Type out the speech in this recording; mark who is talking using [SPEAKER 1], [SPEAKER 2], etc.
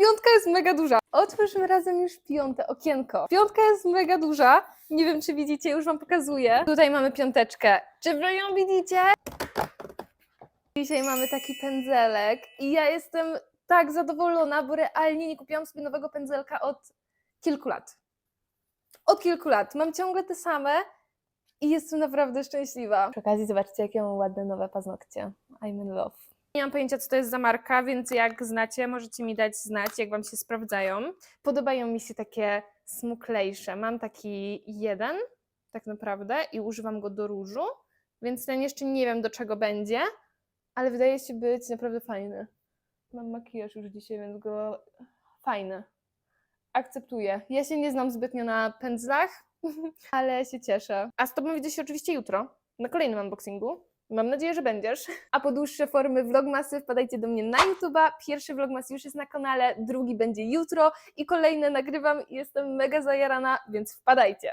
[SPEAKER 1] piątka jest mega duża. Otwórzmy razem już piąte okienko. Piątka jest mega duża. Nie wiem, czy widzicie, już wam pokazuję. Tutaj mamy piąteczkę. Czy wy ją widzicie? Dzisiaj mamy taki pędzelek i ja jestem tak zadowolona, bo realnie nie kupiłam sobie nowego pędzelka od kilku lat. Od kilku lat. Mam ciągle te same i jestem naprawdę szczęśliwa. Przy okazji zobaczcie, jakie mam ładne nowe paznokcie. I'm in love. Nie mam pojęcia, co to jest za marka, więc jak znacie, możecie mi dać znać, jak Wam się sprawdzają. Podobają mi się takie smuklejsze. Mam taki jeden, tak naprawdę, i używam go do różu, więc ten jeszcze nie wiem, do czego będzie, ale wydaje się być naprawdę fajny. Mam makijaż już dzisiaj, więc go fajny. Akceptuję. Ja się nie znam zbytnio na pędzlach, ale się cieszę. A z Tobą widzę się oczywiście jutro na kolejnym unboxingu. Mam nadzieję, że będziesz. A po dłuższe formy vlogmasy wpadajcie do mnie na YouTube'a. Pierwszy vlogmas już jest na kanale, drugi będzie jutro i kolejne nagrywam jestem mega zajarana, więc wpadajcie.